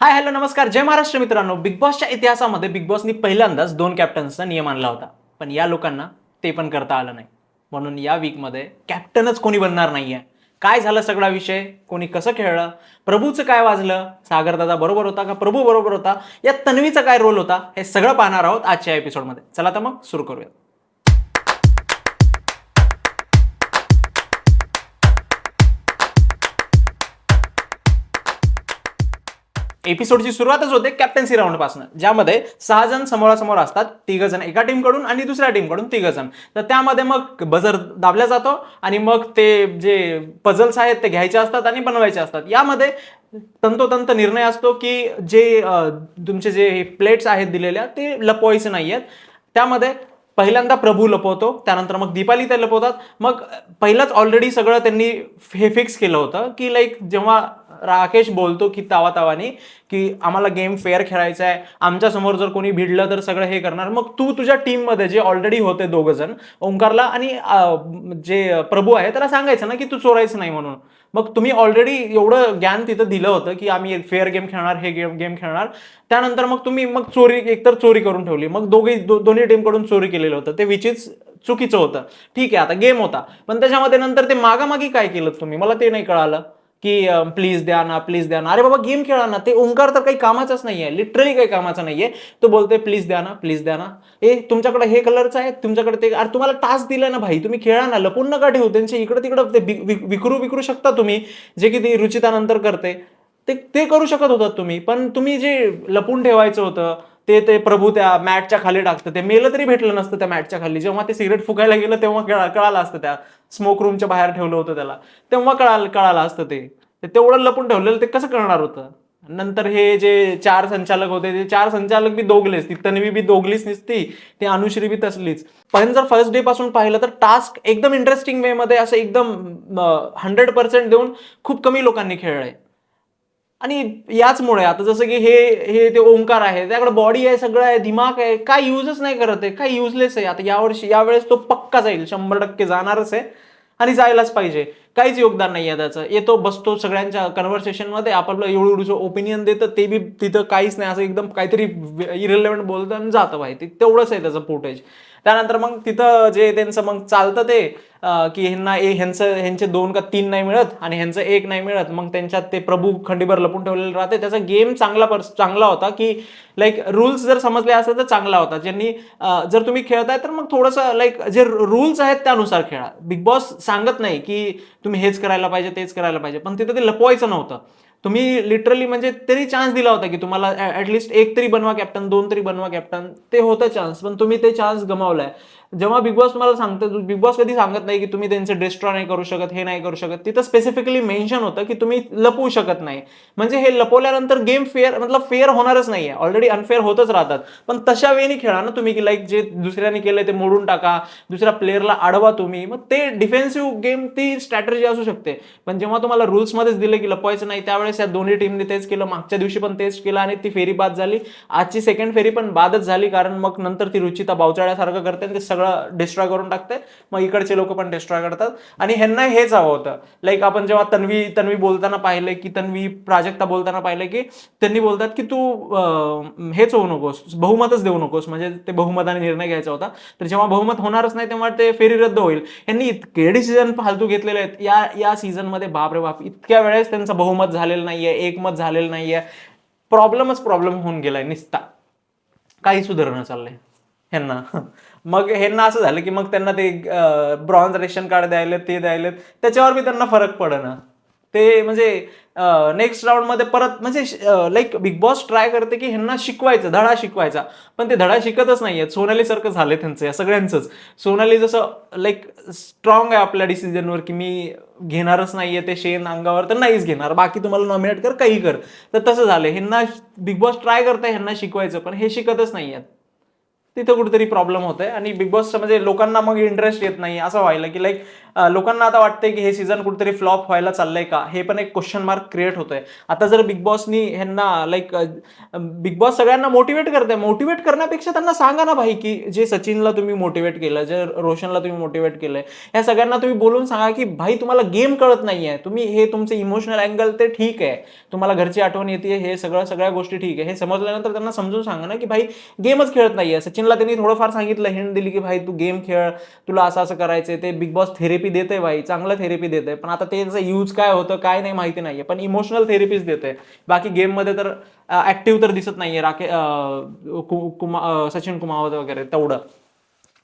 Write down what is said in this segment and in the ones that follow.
Hi hello नमस्कार. जय महाराष्ट्र मित्रांनो. Big बॉसच्या इतिहासामध्ये बिग बॉसनी पहिल्यांदाच दोन कॅप्टन्सचा नियम आणला होता. पण या लोकांना ते पण करता आलं नाही. म्हणून या वीकमध्ये कॅप्टनच कोणी बनणार नाहीये. काय झालं सगळा विषय? कोणी कसं खेळलं? प्रभूचं काय वाजलं? सागरदादा बरोबर होता का? प्रभू बरोबर होता? या तन्वीचा काय रोल होता? हे सगळं पाहणार आहोत आजच्या एपिसोडमध्ये चला तर मग सुरू करूया एपिसोडची सुरुवातच होते कॅप्टन्सी राऊंडपासून ज्यामध्ये सहा जण समोरासमोर असतात तिघ जण एका टीमकडून आणि दुसऱ्या टीमकडून तिघ जण. तर त्यामध्ये मग बजर दाबला जातो आणि मग ते जे पझल्स आहेत ते घ्यायचे असतात आणि बनवायचे असतात. यामध्ये तंतोतंत निर्णय असतो की जे तुमचे जे प्लेट्स आहेत दिलेल्या ते लपवायचे नाही आहेत त्यामध्ये पहिल्यांदा प्रभू लपवतो त्यानंतर मग दीपाली ते लपवतात. मग पहिलंच ऑलरेडी सगळं त्यांनी हे फिक्स केलं होतं की लाईक जेव्हा राकेश बोलतो की तावा तावानी की आम्हाला गेम फेअर खेळायचा आहे आमच्यासमोर जर कोणी भिडलं तर सगळं हे करणार. मग तू तुझ्या टीममध्ये जे ऑलरेडी होते दोघं जण ओंकारला आणि जे प्रभू आहे त्याला सांगायचं ना की तू चोरायचं नाही म्हणून. मग तुम्ही ऑलरेडी एवढं ज्ञान तिथं दिलं होतं की आम्ही फेअर गेम खेळणार हे गेम गेम खेळणार. त्यानंतर मग तुम्ही मग चोरी एकतर चोरी करून ठेवली. मग दोघी दो, दोन्ही टीमकडून चोरी केलेलं होतं. ते विचिच चुकीचं होतं. ठीक आहे आता गेम होता. पण त्याच्यामध्ये नंतर ते मागामागी काय केलं तुम्ही? मला ते नाही कळालं. की प्लीज द्या ना प्लीज द्या ना. अरे बाबा गेम खेळा ना. ते ओंकार तर काही कामाचाच नाही आहे लिटरली काही कामाचा नाही आहे तो बोलतोय प्लीज द्या ना प्लीज द्या ना. ए तुमच्याकडे हे कलरचं आहे तुमच्याकडे ते अरे तुम्हाला टास्क दिला ना भाई. तुम्ही खेळा ना. लपून नका ठेवू. त्यांचे इकडे तिकडं ते विकरू विकरू शकता तुम्ही. जे की ती रुचिता नंतर करते. ते ते करू शकत होतात तुम्ही. पण तुम्ही जे लपून ठेवायचं होतं ते ते प्रभू त्या मॅटच्या खाली टाकतं. ते मेलं तरी भेटलं नसतं त्या मॅटच्या खाली. जेव्हा ते सिगरेट फुकायला गेलं तेव्हा कळालं असतं त्या. स्मोक रूमच्या बाहेर ठेवलं होतं त्याला. तेव्हा कळालं कळालं असतं ते. ते तेवढं लपून ठेवलेलं ते कसं करणार होतं? नंतर हे जे चार संचालक होते ते चार संचालक बी दोघलेच. ती तन्वी बी दोघलीच नसती ती अनुश्री बी तसलीच. पण जर फर्स्ट डे पासून पाहिलं तर टास्क एकदम इंटरेस्टिंग वे मध्ये असं एकदम हंड्रेड पर्सेंट देऊन खूप कमी लोकांनी खेळलंय. आणि याचमुळे आता जसं की हे हे ते ओंकार आहे त्याकडे बॉडी आहे सगळं आहे दिमाग आहे काय युजच नाही करत आहे काय युजलेस आहे. आता यावर्षी यावेळेस तो पक्का जाईल शंभर टक्के जाणारच आहे आणि जायलाच पाहिजे. काहीच योगदान नाही आहे त्याचं. येतो बसतो सगळ्यांच्या कन्व्हर्सेशनमध्ये आपलं एवढं ओपिनियन देतं ते बी तिथं काहीच नाही. असं एकदम काहीतरी इरिलेव्हंट बोलतं आणि जातं भाई ते तेवढंच आहे त्याचं फुटेज त्यानंतर मग तिथं जे त्यांचं मग चालतं ते की ह्यांना ए ह्यांचं ह्यांचे दोन का तीन नाही मिळत आणि ह्यांचं एक नाही मिळत मग त्यांच्यात ते प्रभू खंडीभर लपून ठेवलेलं राहते. त्याचा गेम चांगला पर चांगला होता की लाईक रूल्स जर समजले असेल तर चांगला होता. ज्यांनी जर तुम्ही खेळताय तर मग थोडंसं लाईक जे रूल्स आहेत त्यानुसार खेळा. बिग बॉस सांगत नाही की तुम्ही हेच करायला पाहिजे तेच करायला पाहिजे. पण तिथं ते लपवायचं नव्हतं. तुम्ही लिटरली म्हणजे तरी चान्स दिला होता की तुम्हाला ॲटलिस्ट एक तरी बनवा कॅप्टन दोन तरी बनवा कॅप्टन ते होतं चान्स पण तुम्ही ते चान्स गमावलाय. जेव्हा बिग बॉस मला सांगतं बिग बॉस कधी सांगत नाही की तुम्ही त्यांचे डिस्ट्रॉ नाही करू शकत हे नाही करू शकत. तिथं स्पेसिफिकली मेन्शन होतं की तुम्ही लपवू शकत नाही. म्हणजे हे लपवल्यानंतर गेम फेअर मतलब फेअर होणारच नाहीये. ऑलरेडी अनफेअर होतच राहतात. पण तशा वेळी खेळा ना तुम्ही की लाईक जे दुसऱ्याने केलंय ते मोडून टाका दुसऱ्या प्लेअरला अडवा तुम्ही. मग ते डिफेन्सिव्ह गेम ती स्ट्रॅटेजी असू शकते. पण जेव्हा तुम्हाला रुल्समध्येच दिलं की लपवायचं नाही त्यावेळेस या दोन्ही टीमने तेच केलं मागच्या दिवशी पण तेच केलं आणि ती फेरी बाद झाली. आजची सेकंड फेरी पण बादच झाली कारण मग नंतर ती रुचिता बावचाळ्यासारखं करते आणि ते सगळं डिस्ट्रॉय करून टाकते. मग इकडचे लोक पण डिस्ट्रॉय करतात. आणि ह्यांना हेच हवं होतं. लाईक आपण जेव्हा तन्वी तन्वी बोलताना पाहिलं की तन्वी प्राजक्ता बोलताना पाहिलं की त्यांनी बोलतात की तू हेच होऊ नकोस. बहुमतच देऊ नकोस. म्हणजे ते बहुमताने निर्णय घ्यायचा होता. तर जेव्हा बहुमत होणारच नाही तेव्हा ते फेरी रद्द होईल. यांनी इतके डिसिजन फालतू घेतलेले आहेत. या या सीझनमध्ये बापरे बाप इतक्या वेळेस त्यांचं बहुमत झालेलं नाहीये एकमत झालेलं नाहीये. प्रॉब्लेमच प्रॉब्लेम होऊन गेलाय निस्ता. काही सुधारणं चाललंय. ह्यांना. मग ह्यांना असं झालं की मग त्यांना ते ब्रॉन्झ रेशन कार्ड द्यायलेत ते द्यायलेत. त्याच्यावर बी त्यांना फरक पडेना. ते म्हणजे नेक्स्ट राऊंडमध्ये परत म्हणजे लाईक बिग बॉस ट्राय करते की ह्यांना शिकवायचं धडा शिकवायचा. पण ते धडा शिकतच नाहीयेत. आहेत सोनालीसारखं झालंय त्यांचं या सगळ्यांचंच. सोनाली जसं लाईक स्ट्रॉंग आहे आपल्या डिसिजनवर की मी घेणारच नाहीये ते शेण अंगावर तर नाहीच घेणार. बाकी तुम्हाला नॉमिनेट कर काही कर. तर तसं झालं ह्यांना बिग बॉस ट्राय करताय ह्यांना शिकवायचं पण हे शिकतच नाहीयेत. तिथं कुठेतरी प्रॉब्लेम होत आहे आणि बिग बॉस म्हणजे लोकांना मग इंटरेस्ट येत नाही असं व्हायला की लाईक लोकांना आता वाटतंय की हे सीझन कुठेतरी फ्लॉप व्हायला चाललंय का? हे पण एक क्वेश्चन मार्क क्रिएट होतोय. आता जर बिग बॉसनी ह्यांना लाईक बिग बॉस सगळ्यांना मोटिवेट करते मोटिवेट करण्यापेक्षा त्यांना सांगा ना भाई की जे सचिनला तुम्ही मोटिवेट केलं जे रोशनला तुम्ही मोटिवेट केलंय ह्या सगळ्यांना तुम्ही बोलून सांगा की भाई तुम्हाला गेम कळत नाहीये. तुम्ही हे तुमचे इमोशनल अँगल ते ठीक आहे. तुम्हाला घरची आठवण येते हे सगळं सगळ्या गोष्टी ठीक आहे. हे समजल्यानंतर त्यांना समजून सांगा ना की भाई गेमच खेळत नाहीये. सचिनला त्यांनी थोडंफार सांगितलं हिंट दिली की भाई तू गेम खेळ तुला असं असं करायचंय ते बिग बॉस थेरपी देते भाई चांगलं थेरपी देते पण आता त्यांचं यूज काय होतं काय नाही माहिती नाहीये. पण इमोशनल थेरपीच देते बाकी गेममध्ये तर ऍक्टिव्ह तर दिसत नाहीये. राके कुमा सचिन कुमावत वगैरे तेवढं.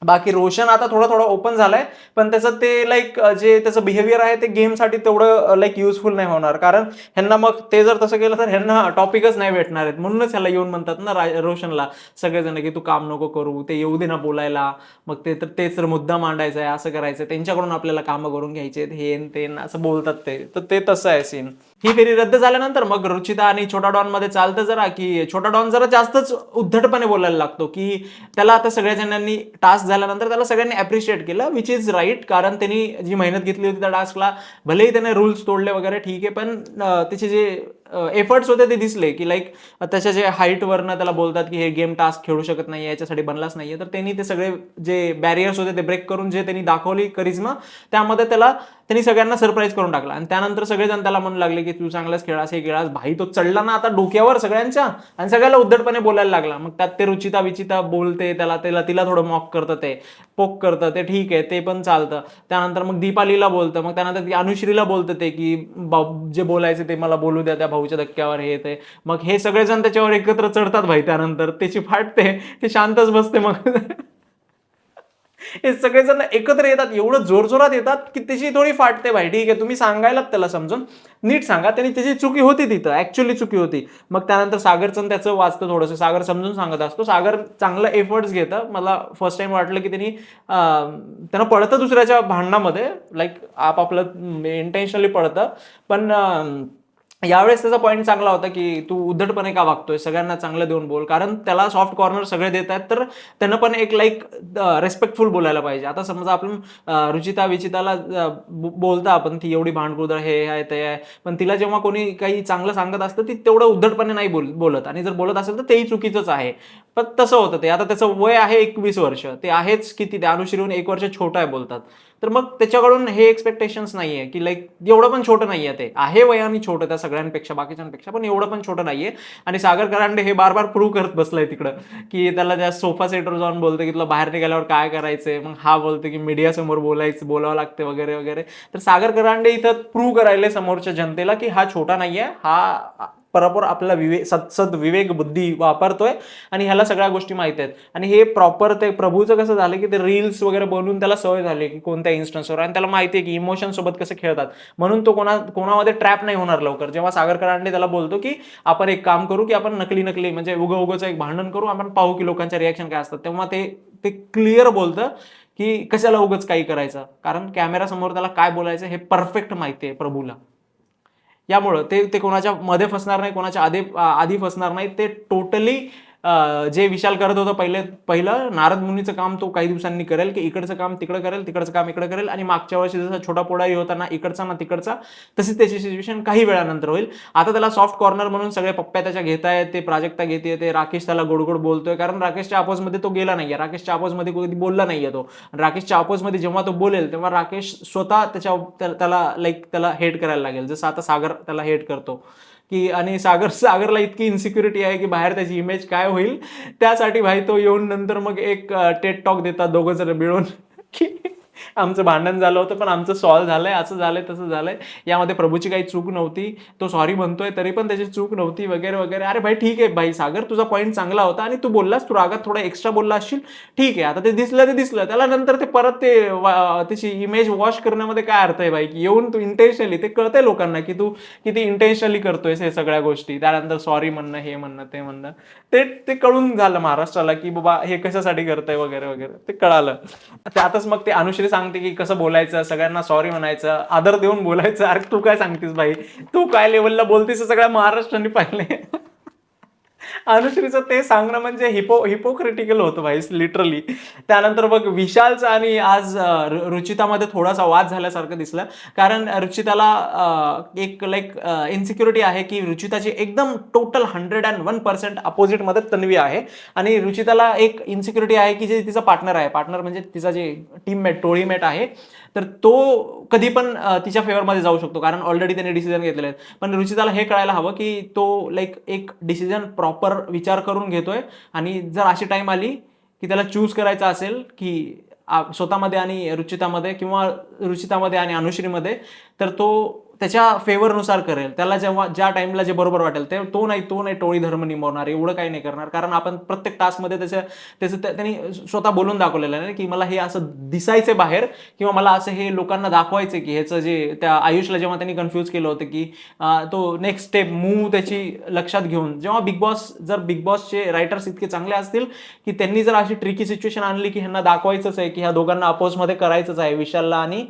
बाकी रोशन आता थोडं थोडं ओपन झालाय पण त्याचं ते लाईक जे त्याचं बिहेवियर आहे ते गेमसाठी तेवढं लाईक युजफुल नाही होणार. कारण ह्यांना मग ते जर तसं केलं तर ह्यांना टॉपिकच नाही भेटणार आहेत. म्हणूनच ह्याला येऊन म्हणतात ना रा- रोशनला सगळेजण की तू काम नको करू ते येऊ दे ना बोलायला. मग ते तर तेच तर मुद्दा मांडायचा आहे असं करायचं त्यांच्याकडून आपल्याला कामं करून घ्यायचे हे ते असं बोलतात ते. तर ते तसं आहे सीन ही फेरी रद्द झाल्यानंतर मग रुचिता आणि छोटा डॉनमध्ये चालतं जरा की छोटा डॉन जरा जास्तच उद्धटपणे बोलायला लागतो की त्याला आता सगळ्या जणांनी टास्क झाल्यानंतर त्याला सगळ्यांनी अप्रिशिएट केलं विच इज राईट कारण त्यांनी जी मेहनत घेतली होती त्या टास्कला भलेही त्याने रूल्स तोडले वगैरे ठीक आहे पण त्याचे जे एफर्ट्स होते ते दिसले की लाईक त्याच्या जे हाईटवरनं त्याला बोलतात की हे गेम टास्क खेळू शकत नाही याच्यासाठी बनलाच नाहीये तर त्यांनी ते सगळे जे बॅरियर्स होते ते ब्रेक करून जे त्यांनी दाखवली करिश्मा त्यामध्ये त्याला त्यांनी सगळ्यांना सरप्राईज करून टाकला. आणि त्यानंतर सगळेजण त्याला म्हणू लागले की तू चांगलाच खेळास हे खेळास. भाई तो चढला ना आता डोक्यावर सगळ्यांच्या आणि सगळ्याला उद्धटपणे बोलायला लागला. मग त्यात ते रुचिता विचिता बोलते त्याला त्याला तिला थोडं मॉक करतं ते. पोक करतं ते. ठीक आहे ते पण चालतं. त्यानंतर मग दीपालीला बोलतं. मग त्यानंतर ती अनुश्रीला बोलतं ते की जे बोलायचे ते मला बोलू द्या त्या भाऊच्या धक्क्यावर हे ते. मग हे सगळेजण त्याच्यावर एकत्र चढतात भाई त्यानंतर. त्याची फाटते ते शांतच बसते मग. हे सगळेजण एकत्र येतात एवढं जोरजोरात येतात की त्याची थोडी फाटते भाई ठीक आहे तुम्ही सांगायला त्याला समजून. नीट सांगा त्यांनी त्याची चुकी होती तिथं ऍक्च्युअली चुकी होती. मग त्यानंतर सागरचं त्याचं वाचतं थोडंसं. सागर समजून सांगत असतो. सागर चांगलं एफर्ट्स घेतं. मला फर्स्ट टाइम वाटलं की त्यांनी त्यांना पडतं दुसऱ्याच्या भांडणामध्ये. लाईक आपापलं इंटेन्शनली पडतं पण यावेळेस त्याचा पॉईंट चांगला होता की तू उद्धटपणे का वागतोय? सगळ्यांना चांगलं देऊन बोल. कारण त्याला सॉफ्ट कॉर्नर सगळे देत आहेत तर त्यानं पण एक लाईक रेस्पेक्टफुल बोलायला पाहिजे. आता समजा आपण रुचिता विचिताला बोलता आपण ती एवढी भांडकुदळ हे आहे ते आहे. पण तिला जेव्हा कोणी काही चांगलं सांगत असतं ती तेवढं उद्धटपणे नाही बोल बोलत. आणि जर बोलत असेल तर तेही चुकीचंच आहे. पण तसं होतं ते. आता त्याचं वय आहे एकवीस वर्ष. ते आहेच की ते अनुश्रीहून एक वर्ष छोटं आहे बोलतात. तर मग त्याच्याकडून हे एक्सपेक्टेशन्स नाहीये की लाईक एवढं पण छोटं नाहीये ते. आहे वयाने छोटं त्या सगळ्यांपेक्षा बाकीच्यांपेक्षा पण एवढं पण छोटं नाहीये. आणि सागर करांडे हे बार बार प्रूव्ह करत बसलंय तिकडं की त्याला त्या सोफा सेटवर जाऊन बोलतो की तुला बाहेर निघाल्यावर काय करायचंय? मग हा बोलतो की मीडिया समोर बोलायचं बोलावं लागते वगैरे वगैरे. तर सागर करांडे इथं प्रूव्ह करायला समोरच्या जनतेला की हा छोटा नाहीये हा बरोबर आपला विवेक सत्सद विवेक बुद्धी वापरतोय आणि ह्याला सगळ्या गोष्टी माहीत आहेत. आणि हे प्रॉपर ते प्रभूचं कसं झालं की ते रील्स वगैरे बनवून त्याला सवय झाली की कोणत्या इन्स्टन्सवर आणि त्याला माहिती आहे की इमोशन सोबत कसं खेळतात. म्हणून तो कोणा कोणामध्ये ट्रॅप नाही होणार लवकर. जेव्हा सागरकरांनी त्याला बोलतो की आपण एक काम करू की आपण नकली नकली म्हणजे उगं उगंच एक भांडण करू आपण पाहू की लोकांच्या रिॲक्शन काय असतात. तेव्हा ते ते क्लिअर बोलतं की कशाला उगच काही करायचं. कारण कॅमेरासमोर त्याला काय बोलायचं हे परफेक्ट माहिती आहे प्रभूला. यामुळं ते ते कोणाच्या मध्ये फसणार नाही कोणाच्या आधी आधी फसणार नाही ते टोटली जे विशाल करत होतं पहिले पहिलं नारद मुनीचं काम तो काही दिवसांनी करेल की इकडचं काम तिकडं करेल तिकडचं काम इकडं करेल आणि मागच्या वर्षी जसा छोटा पोडाही होता ना इकडचा ना तिकडचा तशीच त्याची सिच्युएशन काही वेळानंतर होईल. आता त्याला सॉफ्ट कॉर्नर म्हणून सगळे पप्प्या त्याच्या घेत आहेत ते प्राजक्ता घेते ते राकेश त्याला गोडगोड बोलतोय कारण राकेशच्या अपोजमध्ये तो गेला नाहीये. राकेशच्या अपोजमध्ये कधी बोलला नाहीये तो. राकेशच्या अपोजमध्ये जेव्हा तो बोलेल तेव्हा राकेश स्वतः त्याच्या त्याला लाईक त्याला हेट करायला लागेल. जसं आता सागर त्याला हेट करतो. की आणि सागर सागरला इतकी इन्सिक्युरिटी आहे की बाहेर त्याची इमेज काय होईल? त्यासाठी भाई तो येऊन नंतर मग एक टेट टॉक देतात दोघं जण मिळून. की आमचं भांडण झालं होतं पण आमचं सॉल्व्ह झालंय असं झालंय तसं झालंय. यामध्ये प्रभूची काही चूक नव्हती. तो सॉरी म्हणतोय तरी पण त्याची चूक नव्हती वगैरे वगैरे. अरे भाई ठीक आहे. भाई सागर तुझा पॉईंट चांगला होता आणि तू बोललास तू रागात थोडा एक्स्ट्रा बोलला असशील. ठीक आहे आता ते दिसलं ते दिसलं. त्याला नंतर ते परत ते त्याची इमेज वॉश करण्यामध्ये काय अर्थ आहे भाई? की येऊन तू इंटेन्शनली ते कळतंय लोकांना की तू किती इंटेन्शनली करतोयस हे सगळ्या गोष्टी. त्यानंतर सॉरी म्हणणं हे म्हणणं ते म्हणणं. ते ते कळून झालं महाराष्ट्राला की बाबा हे कशासाठी करतंय वगैरे वगैरे. ते कळालं. त्यातच मग ते अनुश्री सांगते की कसं बोलायचं सगळ्यांना सॉरी म्हणायचं आदर देऊन बोलायचं. अरे तू काय सांगतेस भाई? तू काय लेवलला बोलतेस सगळ्या महाराष्ट्राने पाहिले. अनुश्रीचं ते सांगणं म्हणजे हिपो हिपोक्रिटिकल होतं भाई लिटरली त्यानंतर बघ विशालचं आणि आज रुचितामध्ये थोडासा वाद झाल्यासारखं दिसलं. कारण रुचिताला एक लाईक इन्सिक्युरिटी आहे की रुचिताची एकदम total hundred and one percent अपोजिटमध्ये Tanvi आहे. आणि रुचिताला एक इन्सिक्युरिटी आहे की जे तिचा पार्टनर आहे. पार्टनर म्हणजे तिचा जे टीममेट टोळीमेट आहे. तर तो कधी पण तिच्या फेवरमध्ये जाऊ शकतो. कारण ऑलरेडी त्याने डिसिजन घेतलेले आहेत. पण रुचिताला हे कळायला हवं की तो लाईक एक डिसिजन प्रॉपर विचार करून घेतोय. आणि जर अशी टाईम आली की त्याला चूज करायचा असेल की स्वतःमध्ये आणि रुचितामध्ये किंवा रुचितामध्ये आणि अनुश्रीमध्ये तर तो त्याच्या फेवरनुसार करेल. त्याला जेव्हा ज्या टाइमला जे बरोबर वाटेल ते तो नाही तो नाही टोळी धर्म निमवणार एवढं काही नाही करणार. कारण आपण प्रत्येक टास्कमध्ये त्याच्या त्याचं त्या- त्यांनी स्वतः बोलून दाखवलेलं आहे की मला हे असं दिसायचं बाहेर किंवा मला असं हे लोकांना दाखवायचं की ह्याचं जे त्या आयुषला जेव्हा त्यांनी कन्फ्यूज केलं होतं की तो नेक्स्ट स्टेप मूव त्याची लक्षात घेऊन. जेव्हा बिग बॉस जर बिग बॉसचे रायटर्स इतके चांगले असतील की त्यांनी जर अशी ट्रिकी सिच्युएशन आणली की ह्यांना दाखवायचंच आहे की ह्या दोघांना अपोजमध्ये करायचंच आहे विशालला आणि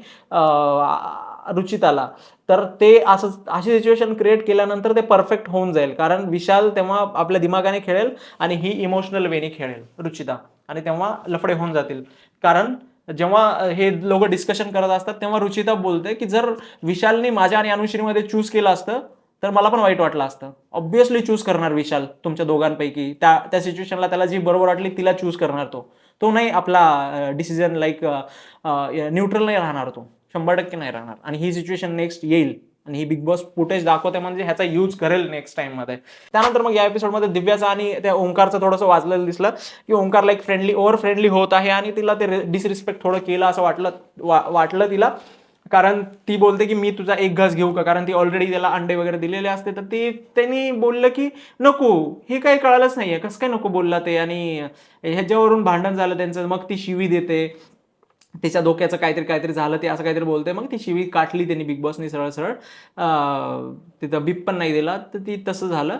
रुचित रुचिताला तर ते असं अशी सिच्युएशन क्रिएट केल्यानंतर ते परफेक्ट होऊन जाईल. कारण विशाल तेव्हा आपल्या दिमागाने खेळेल आणि ही इमोशनल वेने खेळेल रुचिता. आणि तेव्हा लफडे होऊन जातील. कारण जेव्हा हे लोक डिस्कशन करत असतात तेव्हा रुचिता बोलते की जर विशालने माझ्या आणि अनुश्रीमध्ये चूज केलं असतं तर मला पण वाईट वाटलं असतं. ऑब्विसली चूज करणार विशाल तुमच्या दोघांपैकी. त्या त्या सिच्युएशनला त्याला जी बरोबर वाटली तिला चूज करणार तो. तो नाही आपला डिसिजन लाईक न्यूट्रल नाही राहणार तो. शंभर टक्के नाही राहणार. आणि ही सिच्युएशन नेक्स्ट येईल. आणि ही बिग बॉस फुटेज दाखवते म्हणजे ह्याचा यूज करेल नेक्स्ट टाइममध्ये त्यानंतर मग या एपिसोडमध्ये दिव्याचा आणि त्या ओंकारचं थोडंसं वाजलेलं दिसलं की Omkar like friendly over friendly होत आहे आणि तिला ते डिसरिस्पेक्ट थोडं केलं असं वाटलं वा- वाटलं तिला. कारण ती बोलते की मी तुझा एक घास घेऊ का? कारण ती ऑलरेडी त्याला अंडे वगैरे दिलेले असते. तर ती त्यांनी बोललं की नको हे काही कळालंच नाहीये. कसं काय नको बोलला ते? आणि ह्याच्यावरून भांडण झालं त्यांचं. मग ती शिवी देते. तिच्या डोक्याचं काहीतरी काहीतरी झालं ते असं काहीतरी बोलते. मग ती शिवी काटली त्यांनी बिग बॉसनी सरळ सरळ तिथं बीप पण नाही दिला तर ती तसं झालं.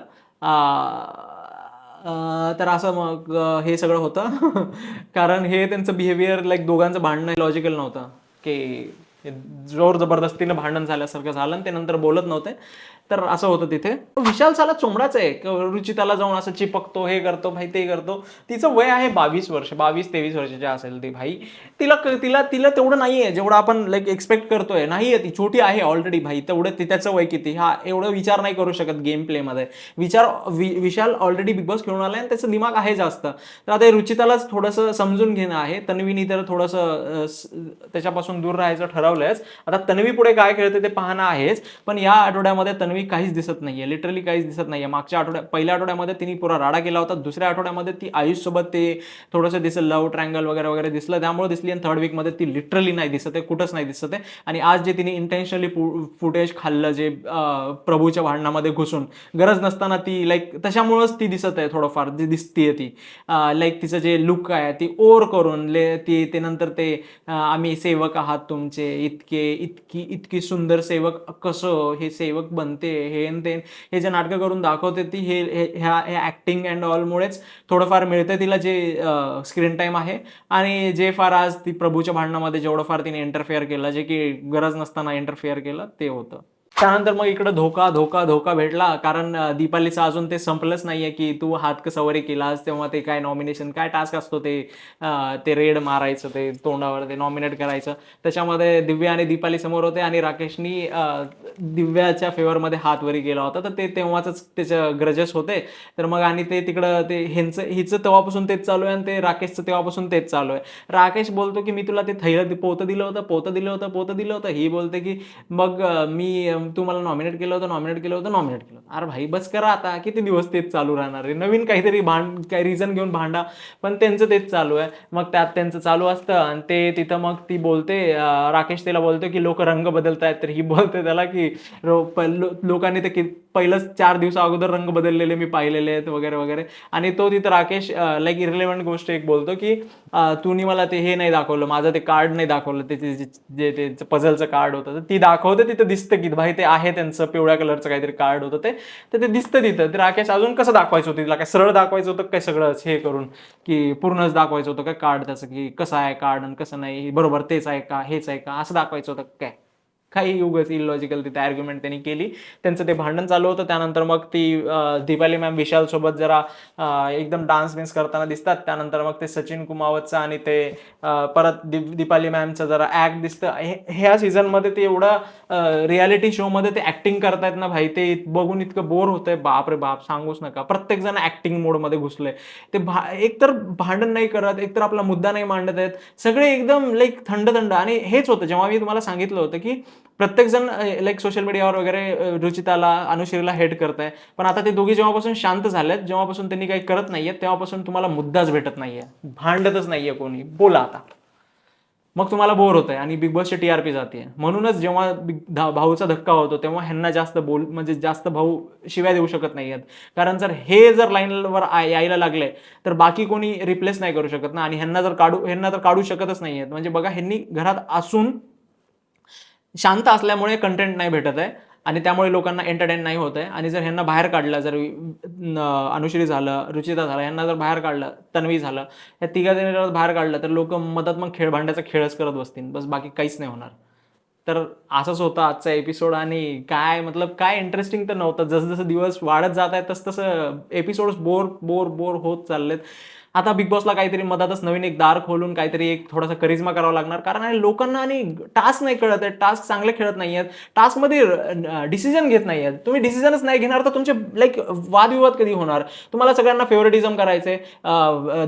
तर असं मग हे सगळं होतं. कारण हे त्यांचं बिहेवियर लाईक दोघांचं भांडणं लॉजिकल नव्हतं. की जोर जबरदस्तीनं भांडण झाल्यासारखं झालं आणि ते नंतर बोलत नव्हते. तर असं होतं तिथे. विशाल साला चोमडाच आहे. रुचिताला जाऊन असं चिपकतो हे करतो भाई ते करतो. तिचं वय आहे बावीस वर्ष बावीस तेवीस वर्षाची असेल ती भाई. तिला तिला तिला तेवढं नाहीये जेवढं आपण लाईक एक्सपेक्ट करतोय. नाहीये ती छोटी आहे ऑलरेडी भाई. तेवढं ती- त्याचं वय किती? हा एवढं विचार नाही करू शकत गेम प्लेमध्ये विचार वि- विशाल ऑलरेडी बिग बॉस खेळून आलाय आणि त्याचं दिमाग आहे जास्त. तर आता रुचितालाच थोडंसं समजून घेणं आहे. तन्वीनी तर थोडंसं त्याच्यापासून दूर राहायचं ठरवलंयच. आता तन्वी पुढे काय खेळते ते पाहणं आहेच. पण या आठवड्यामध्ये तन्वी काहीच दिसत नाहीये. लिटरली काहीच दिसत नाहीये. मागच्या आठवड्या पहिल्या आठवड्यामध्ये तिने पुरा राडा केला होता. दुसऱ्या आठवड्यामध्ये ती आयुष सोबत ते थोडंसं दिसलं लव ट्रँगल वगैरे वगैरे दिसलं. त्यामुळे दिसली आणि थर्ड वीकमध्ये ती लिटरली नाही दिसत आहे कुठंच नाही दिसत आहे. आणि आज जे तिने इंटेन्शनली फुटेज खाल्लं जे प्रभूच्या भांडणामध्ये घुसून गरज नसताना ती लाईक तशामुळंच ती दिसत आहे थोडंफार जी दिसतीये ती. लाईक तिचं जे लुक आहे ती ओर करून ले ती ते नंतर ते आम्ही सेवक आहात तुमचे इतके इतकी इतकी सुंदर सेवक कसं हे सेवक बनते हे ते हे जे नाटकं करून दाखवते ती हे ह्या ह्या ॲक्टिंग अँड ऑलमुळेच थोडंफार मिळतं तिला जे स्क्रीन टाईम आहे. आणि जे फार आज ती प्रभूच्या भांडणामध्ये जेवढं फार तिने इंटरफेअर केलं जे की गरज नसताना इंटरफेअर केलं ते होतं. त्यानंतर मग इकडं धोका धोका धोका भेटला. कारण दीपालीचं अजून ते संपलंच नाहीये की तू हात सवारी केलास तेव्हा ते काय नॉमिनेशन काय टास्क असतो ते ते रेड मारायचं ते तोंडावर ते नॉमिनेट करायचं. त्याच्यामध्ये दिव्या आणि दीपाली समोर होते आणि राकेशनी दिव्याच्या फेवरमध्ये हात वरी गेला होता. तर ते तेव्हाच त्याचं ग्रजेस होते. तर मग आणि ते तिकडं ते ह्यांचं हिचं तेव्हापासून तेच चालू आहे आणि ते राकेशचं तेव्हापासून तेच चालू आहे. राकेश बोलतो की मी तुला ते थैलं पोतं दिलं होतं पोतं दिलं होतं पोतं दिलं होतं. ही बोलते की मग मी अं, तू मला नॉमिनेट केलं होतं नॉमिनेट केलं होतं नॉमिनेट केलं होतं. अरे भाई बस करा आता. किती दिवस तेच चालू राहणार आहे? नवीन काहीतरी भांड काही रिझन घेऊन भांडा. पण त्यांचं तेच चालू आहे. मग त्यात त्यांचं चालू असतं आणि ते तिथं मग ती बोलते राकेश तिला बोलतो की लोक रंग बदलतायत. तर ही बोलते त्याला की लोकांनी ते किती पहिलंच चार दिवसा अगोदर रंग बदललेले मी पाहिलेले आहेत वगैरे वगैरे. आणि तो तिथं राकेश लाईक इरिलेव्हंट गोष्ट एक बोलतो की तुम्ही मला ते हे नाही दाखवलं माझं ते कार्ड नाही दाखवलं ते जे ते पझलचं कार्ड होतं. तर ती दाखवते तिथं दिसतं की भाई ते आहे त्यांचं पिवळ्या कलरचं काहीतरी कार्ड होतं ते. तर ते दिसतं तिथं. ते राकेश अजून कसं दाखवायचं होतं? तिला काय सरळ दाखवायचं होतं काय सगळंच हे करून? की पूर्णच दाखवायचं होतं काय कार्ड त्याचं? की कसं आहे कार्ड आणि कसं नाही? बरोबर तेच आहे का? हेच आहे का? असं दाखवायचं होतं काय? काही उगच इलॉजिकल तिथे आर्ग्युमेंट त्यांनी केली. त्यांचं ते भांडण चालू होतं. त्यानंतर मग ती दिपाली मॅम विशालसोबत जरा एकदम डान्स बिन्स करताना दिसतात. त्यानंतर मग ते सचिन कुमावतचं आणि ते परत दीप दीपाली मॅमचं जरा ॲक्ट दिसतं. हे- ह्या सीझनमध्ये ते एवढं रियालिटी शोमध्ये ते ॲक्टिंग करतायत ना भाई. ते बघून इतकं बोर होतंय. बाप रे बाप सांगूच नका. प्रत्येक जण ऍक्टिंग मोडमध्ये घुसले ते भा एकतर भांडण नाही करत. एकतर आपला मुद्दा नाही मांडत आहेत. सगळे एकदम लाईक थंड थंड आणि हेच होतं. जेव्हा मी तुम्हाला सांगितलं होतं की प्रत्येकजण लाईक सोशल मीडियावर वगैरे रुचिताला अनुश्रीला हेट आहे पण आता ते दोघी जेव्हापासून शांत झालेत जेव्हापासून त्यांनी काही करत नाहीये तेव्हापासून तुम्हाला मुद्दाच भेटत नाहीये. भांडतच नाहीये कोणी. बोला आता. मग तुम्हाला बोर होतंय आणि बिग बॉसची टीआरपी जाते म्हणूनच जेव्हा बिग धा- भाऊचा धक्का होतो तेव्हा ह्यांना जास्त बोल म्हणजे जास्त भाऊ शिव्या देऊ शकत नाहीयेत. कारण जर हे जर लाईनवर यायला लागले तर बाकी कोणी रिप्लेस नाही करू शकत ना. आणि ह्यांना जर काढू ह्यांना तर काढू शकतच नाहीयेत. म्हणजे बघा ह्यांनी घरात असून शांत असल्यामुळे कंटेंट नाही भेटत आहे आणि त्यामुळे लोकांना एंटरटेन नाही होत आहे. आणि जर ह्यांना बाहेर काढलं जर अनुश्री झालं रुचिता झालं यांना जर बाहेर काढलं तन्वी झालं या तिघा जणी जर बाहेर काढलं तर लोक मदत मग खेळ भांड्याचा खेळच करत बसतील. बस बाकी काहीच नाही होणार. तर असंच होतं आजचा एपिसोड आणि काय मतलब काय इंटरेस्टिंग तर नव्हतं. जसं जसं दिवस वाढत जात आहेत तसं तसं एपिसोड्स बोर बोर बोर होत चाललेत. आता बिग बॉसला काहीतरी मधातच नवीन एक दार खोलून काहीतरी एक थोडासा करिज्मा करावा लागणार. कारण लोकांना आणि टास्क नाही कळत आहे टास्क चांगले खेळत नाही आहेत टास्कमध्ये डिसिजन घेत नाही आहेत. तुम्ही डिसिजनच नाही घेणार तर तुमचे लाईक वादविवाद कधी होणार? तुम्हाला सगळ्यांना फेवरेटिझम करायचे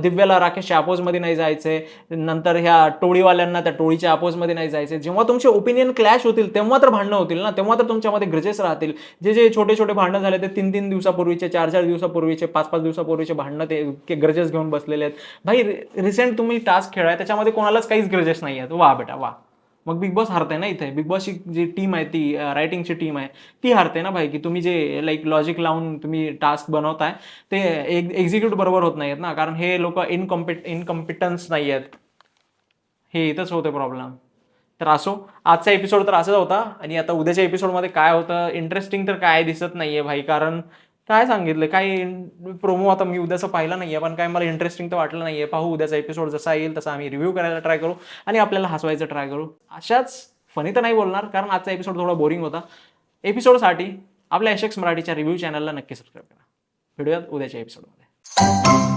दिव्याला राकेशच्या अपोजमध्ये नाही जायचे नंतर ह्या टोळीवाल्यांना त्या टोळीच्या अपोजमध्ये नाही जायचे जेव्हा तुमचे ओपिनियन क्लॅश होतील तेव्हा तर भांडणं होतील ना? तेव्हा तर तुमच्यामध्ये ग्रजेस राहतील. जे जे छोटे छोटे भांडणं झाले ते तीन तीन दिवसापूर्वीचे चार चार दिवसापूर्वीचे पाच पाच दिवसापूर्वीचे भांडणं ते ग्रजेस घेऊन बसलेले आहेत. भाई रिसेंट तुम्ही टास्क खेळाय त्याच्यामध्ये कोणालाच काहीच ग्रेजेस नाही आहेत वा बेटा वा. मग बिग बॉस हारते ना इथे? बिग बॉसची जी टीम आहे ती रायटिंगची टीम आहे ती हारते ना भाई? की तुम्ही जे लाईक लॉजिक लावून तुम्ही टास्क बनवताय ते एक एक्झिक्यूट बरोबर होत नाही आहेत ना? कारण हे लोक इनकॉम्पिट इनकॉम्पिटन्स नाही आहेत हे इथंच होते प्रॉब्लेम तर असो आजचा एपिसोड तर असाच होता. आणि आता उद्याच्या एपिसोडमध्ये काय होतं? इंटरेस्टिंग तर काय दिसत नाहीये भाई? कारण काय सांगितलं? काय प्रोमो आता मी उद्याचं पाहिलं नाहीये पण काय मला इंटरेस्टिंग तर वाटलं नाहीये. पाहू उद्याचा एपिसोड जसा येईल तसा आम्ही रिव्ह्यू करायला ट्राय करू आणि आपल्याला हसवायचं ट्राय करू. अशाच फनी तर नाही बोलणार कारण आजचा एपिसोड थोडा बोरिंग होता. एपिसोडसाठी आपल्या एशेक्स मराठीच्या रिव्ह्यू चॅनलला नक्की सबस्क्राईब करा. भेटूयात उद्याच्या एपिसोडमध्ये